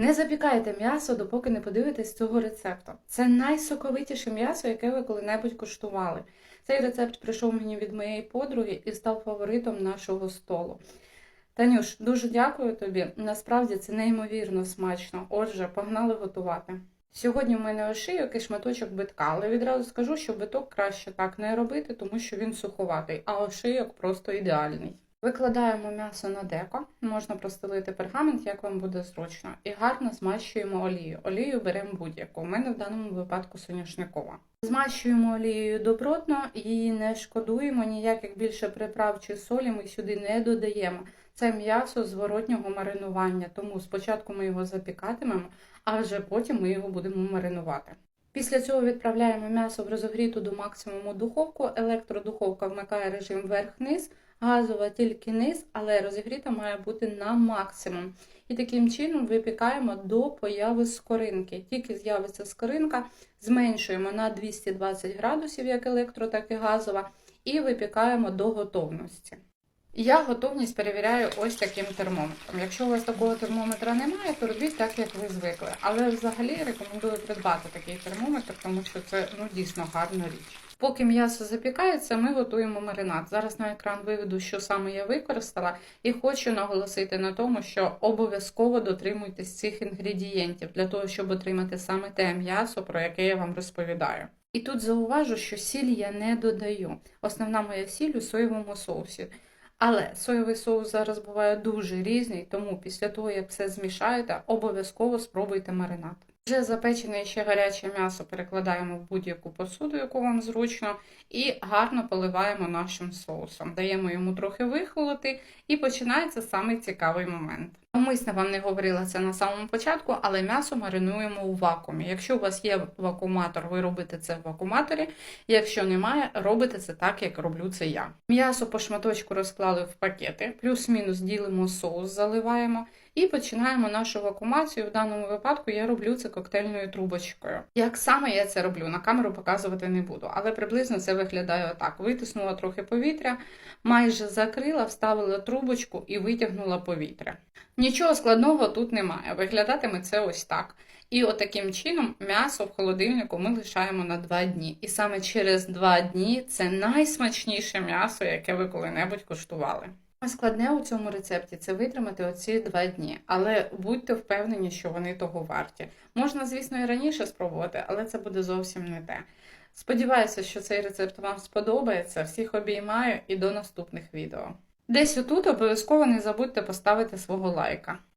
Не запікайте м'ясо, допоки не подивитесь цього рецепту. Це найсоковитіше м'ясо, яке ви коли-небудь куштували. Цей рецепт прийшов мені від моєї подруги і став фаворитом нашого столу. Танюш, дуже дякую тобі. Насправді це неймовірно смачно. Отже, погнали готувати. Сьогодні в мене ошийок і шматочок битка, але відразу скажу, що биток краще так не робити, тому що він суховатий, а ошийок просто ідеальний. Викладаємо м'ясо на деко, можна простелити пергамент, як вам буде зручно, і гарно змащуємо олію. Олію беремо будь-яку. У мене в даному випадку соняшникова. Змащуємо олією добротно і не шкодуємо ніяких більше приправ чи солі ми сюди не додаємо. Це м'ясо зворотнього маринування, тому спочатку ми його запікатимемо, а вже потім ми його будемо маринувати. Після цього відправляємо м'ясо в розогріту до максимуму духовку. Електродуховка вмикає режим верх-низ, газова тільки низ, але розігріта має бути на максимум. І таким чином випікаємо до появи скоринки. Тільки з'явиться скоринка, зменшуємо на 220 градусів, як електро, так і газова, і випікаємо до готовності. Я готовність перевіряю ось таким термометром. Якщо у вас такого термометра немає, то робіть так, як ви звикли. Але взагалі рекомендую придбати такий термометр, тому що це ну дійсно гарна річ. Поки м'ясо запікається, ми готуємо маринад. Зараз на екран виведу, що саме я використала, і хочу наголосити на тому, що обов'язково дотримуйтесь цих інгредієнтів для того, щоб отримати саме те м'ясо, про яке я вам розповідаю. І тут зауважу, що сіль я не додаю. Основна моя сіль у соєвому соусі. Але соєвий соус зараз буває дуже різний, тому після того, як все змішаєте, обов'язково спробуйте маринад. Вже запечене і ще гаряче м'ясо перекладаємо в будь-яку посуду, яку вам зручно, і гарно поливаємо нашим соусом. Даємо йому трохи вихолоти, і починається самий цікавий момент. Умисно вам не говорила це на самому початку, але м'ясо маринуємо у вакуумі. Якщо у вас є вакууматор, ви робите це в вакууматорі. Якщо немає, робите це так, як роблю це я. М'ясо по шматочку розклали в пакети, плюс-мінус ділимо соус, заливаємо. І починаємо нашу вакуумацію. В даному випадку я роблю це коктейльною трубочкою. Як саме я це роблю, на камеру показувати не буду, але приблизно це виглядає отак: витиснула трохи повітря, майже закрила, вставила трубочку і витягнула повітря. Нічого складного тут немає. Виглядатиме це ось так. І отаким чином м'ясо в холодильнику ми лишаємо на 2 дні. І саме через 2 дні це найсмачніше м'ясо, яке ви коли-небудь куштували. Складне у цьому рецепті це витримати оці два дні, але будьте впевнені, що вони того варті. Можна, звісно, і раніше спробувати, але це буде зовсім не те. Сподіваюся, що цей рецепт вам сподобається. Всіх обіймаю і до наступних відео. Десь отут обов'язково не забудьте поставити свого лайка.